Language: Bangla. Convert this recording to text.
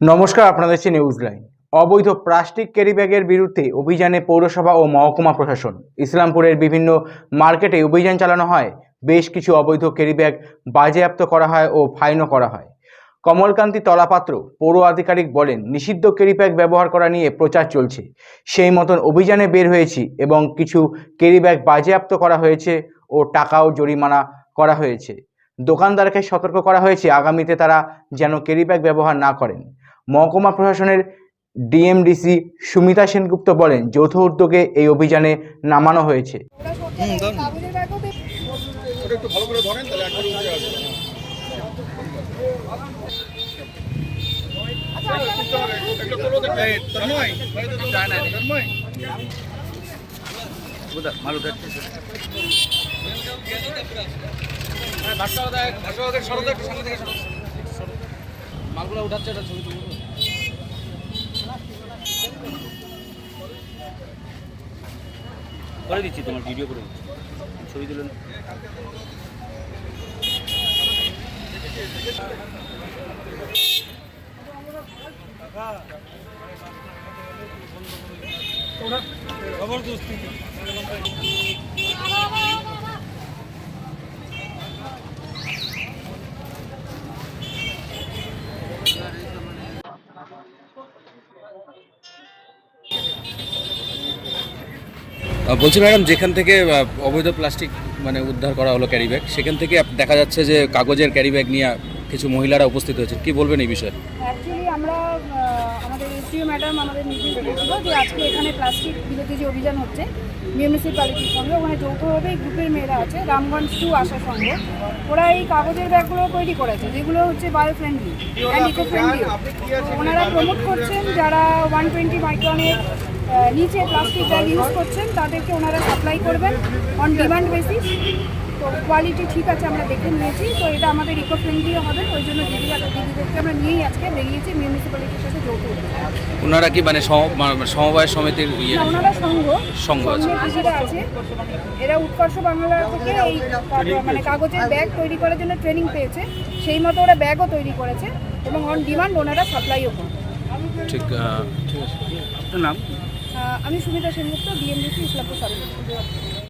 নমস্কার, আপনাদের হচ্ছে নিউজ লাইন অবৈধ প্লাস্টিক ক্যারি ব্যাগের বিরুদ্ধে অভিযানে পৌরসভা ও মহকুমা প্রশাসন। ইসলামপুরের বিভিন্ন মার্কেটে অভিযান চালানো হয়। বেশ কিছু অবৈধ ক্যারি ব্যাগ বাজেয়াপ্ত করা হয় ও ফাইনও করা হয়। কমলকান্তি তলাপাত্র পৌর আধিকারিক বলেন, নিষিদ্ধ ক্যারি ব্যাগ ব্যবহার করা নিয়ে প্রচার চলছে। সেই মতন অভিযানে বের হয়েছি এবং কিছু ক্যারি ব্যাগ বাজেয়াপ্ত করা হয়েছে ও টাকাও জরিমানা করা হয়েছে। দোকানদারকে সতর্ক করা হয়েছে। আগামীতে তারা যেন ক্যারি ব্যাগ ব্যবহার না করেন। মহকুমা প্রশাসনের ডিএমডিসি সুমিতা সেনগুপ্ত বলেন যৌথ উদ্যোগে এই অভিযানে নামানো হয়েছে। কাগজের ব্যাগও বেশ ওটা মালগুলো উঠাচ্ছে একটা ছবি তুলবো। করে দিচ্ছি তোমার ভিডিও করে ছবি তুলেন আহ, বলছি ম্যাডাম, যেখান থেকে অবৈধ প্লাস্টিক মানে উদ্ধার করা হলো ক্যারি ব্যাগ সেখান থেকে দেখা যাচ্ছে যে কাগজের ক্যারি ব্যাগ নিয়ে কিছু মহিলারা উপস্থিত হয়েছে কি বলবেন এই বিষয়ে? অ্যাকচুয়ালি আমরা আমাদের আমাদের যে আজকে এখানে প্লাস্টিক বিরোধী যে অভিযান হচ্ছে সঙ্গে যৌথভাবে গ্রুপের মেয়েরা আছে, রামগঞ্জ টু আসার সঙ্গে কাগজের ব্যাগগুলো তৈরি করেছে, যেগুলো হচ্ছে ফ্রেন্ডলি ফ্রেন্ডলি ওনারা প্রমোট করছেন, যারা ওয়ান টোয়েন্টি নিচে প্লাস্টিক ব্যাগ ইউজ করছেন, তাদেরকে ওনারা সাপ্লাই করবেন অন ডিমান্ড বেসিস তো কোয়ালিটি ঠিক আছে আমরা দেখে নিয়েছি। তো এটা আমাদের ইকো ফ্রেন্ডলিও হবে ওই জন্য দিদি দিদিদেরকে আমরা নিয়েই আজকে বেরিয়েছি মিউনিসিপ্যালিটির সাথে যৌথ ওনারা কি মানে মানে সমবায় সমিতির ইয়ে? ওনারা সংঘ। সংঘ আছে। আছে। এরা উৎকর্ষ বাংলা থেকে এই মানে কাগজের ব্যাগ তৈরি করার জন্য ট্রেনিং পেয়েছে। সেই মতো ওরা ব্যাগও তৈরি করেছে এবং অন ডিমান্ড ওনারা সাপ্লাইও করে। ঠিক ঠিক আছে। আপনার নাম? আমি সুমিতা সেনগুপ্ত ডিএমডিসি ইসলামপুর সার্ভিস